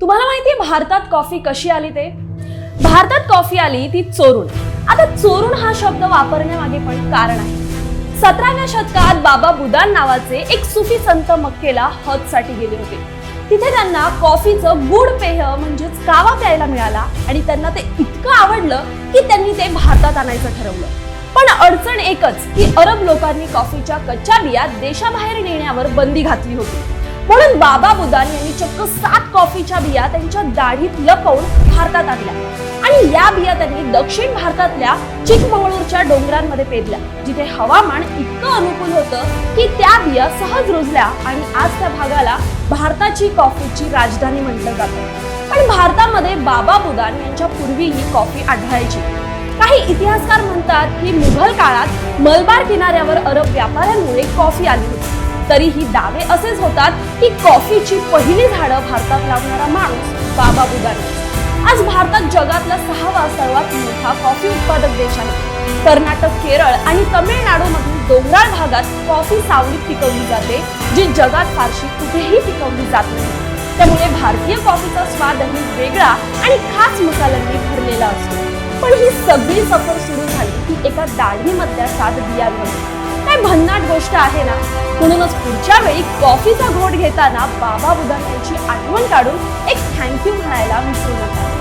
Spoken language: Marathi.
तुम्हाला माहितीये भारतात कॉफी कशी आली ते? भारतात कॉफी आली ती चोरून. आता चोरून हा शब्द वापरण्यामागे पण कारण आहे. सतराव्या शतकात बाबा बुदान नावाचे एक सुफी संत मक्केला हजसाठी गेले होते. तिथे त्यांना कॉफीचं गुड पेय म्हणजेच कावा प्यायला मिळाला आणि त्यांना ते इतकं आवडलं की त्यांनी ते भारतात आणायचं ठरवलं. पण अडचण एकच की अरब लोकांनी कॉफीच्या कच्च्या बिया देशाबाहेर नेण्यावर बंदी घातली होती. म्हणून बाबा बुदान यांनी चक्क सात कॉफीच्या बिया त्यांच्या दाढीत लपवून भारतात आणल्या. आणि या बिया त्यांनी दक्षिण भारतातल्या चिकमंगळूरच्या डोंगरांमध्ये पेरल्या जिथे हवामान इतकं अनुकूल होतं की त्या बिया सहज रुजल्या आणि आज त्या भागाला भारताची कॉफीची राजधानी म्हटलं जातं. पण भारतामध्ये बाबा बुदान यांच्या पूर्वी ही कॉफी आढळायची. काही इतिहासकार म्हणतात की मुघल काळात मलबार किनाऱ्यावर अरब व्यापाऱ्यांमुळे कॉफी आली होती. तरीही दावे असेच होतात की कॉफीची पहिली झाडं भारतात लावणारा माणूस बाबा बुदान आज भारतात जगातला सहावा सर्वात मोठा कॉफी उत्पादक देश आहे. कर्नाटक केरळ आणि तमिळनाडू मधील डोंगराळ भागात कॉफी सावलीत पिकवली जाते जी जगात फारशी कुठेही पिकवली जात नाही. त्यामुळे भारतीय कॉफीचा स्वादही वेगळा आणि खास मसाल्यांनी भरलेला असतो. पण ही सगळी सफर सुरू झाली की एका दाढीमधल्या सात बियांमध्ये गोष्ट आहे ना म्हणूनच पुढच्या वेळी कॉफीचा घोट घेताना बाबा बुदान यांची आठवण काढून एक थँक्यू म्हणायला विसरू नका.